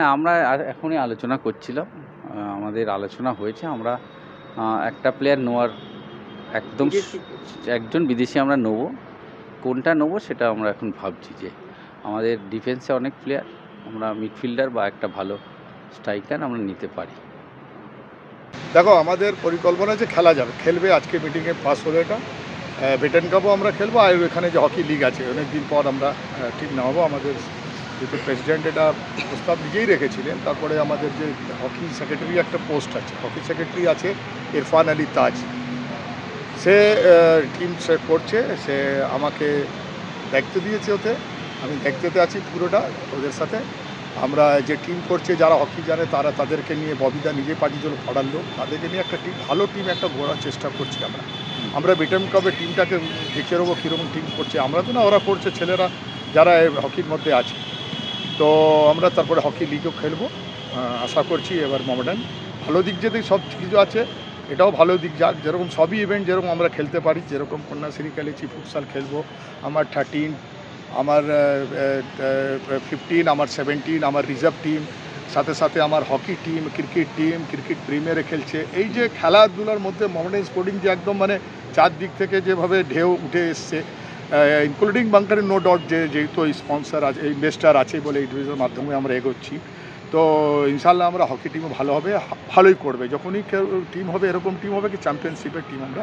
হ্যাঁ, আমরা আর এখনই আলোচনা করছিলাম। আমাদের আলোচনা হয়েছে। আমরা একটা প্লেয়ার নেওয়ার একদম একজন বিদেশি আমরা নেব। কোনটা নেব সেটা আমরা এখন ভাবছি যে আমাদের ডিফেন্সে অনেক প্লেয়ার আমরা মিডফিল্ডার বা একটা ভালো স্ট্রাইকার আমরা নিতে পারি। দেখো আমাদের পরিকল্পনা যে খেলা যাবে খেলবে আজকে মিটিংয়ে পাস হলো এটা বেটেন কাপও আমরা খেলব আর এখানে যে হকি লিগ আছে অনেক দিন পর আমরা টিম নামাবো আমাদের যেহেতু প্রেসিডেন্ট এটা প্রস্তাব নিজেই রেখেছিলেন, তারপরে আমাদের যে হকি সেক্রেটারি একটা পোস্ট আছে হকি সেক্রেটারি আছে ইরফান আলী তাজ। সে টিম সে করছে, সে আমাকে দায়িত্ব দিয়েছে ওতে। আমি দায়িত্বতে আছি পুরোটা ওদের সাথে। আমরা যে টিম করছে, যারা হকি জানে, তারা তাদেরকে নিয়ে, ববিদা নিজে জন্য পড়ার লোক। তাদেরকে নিয়ে একটা টিম ভালো টিম একটা গড়ার চেষ্টা করছি আমরা। আমরা বিটেম কাপে টিমটাকে দেখে নেব কীরকম টিম করছে। আমরা তো না, ওরা করছে, ছেলেরা যারা হকির মধ্যে আছে। তো আমরা তারপরে হকি লিগও খেলব। আশা করছি এবার মডার্ন। ভালো দিক যেতে সব কিছু আছে, এটাও ভালো দিক। যাক যেরকম সবই ইভেন্ট যেরকম আমরা খেলতে পারি, যেরকম কন্যাশ্রী খেলেছি ফুটসাল খেলব। আমার থার্টিন আমার ফিফটিন আমার সেভেন্টিন আমার রিজার্ভ টিম সাথে সাথে আমার hockey team cricket team cricket প্রিমিয়ারে খেলছে। এই যে খেলাধুলার মধ্যে মডার্ন স্পোর্টিং যে একদম মানে চারদিক থেকে যেভাবে ঢেউ উঠে এসছে ইনক্লুডিং বাংকারের নো ডট যে যেহেতু স্পন্সার আছে ইনভেস্টার আছে বলে এই মাধ্যমে আমরা এগোচ্ছি। তো ইনশাল্লাহ আমরা হকি টিমও ভালো হবে ভালোই করবে। যখনই টিম হবে, এরকম টিম হবে কি চ্যাম্পিয়নশিপের টিম আমরা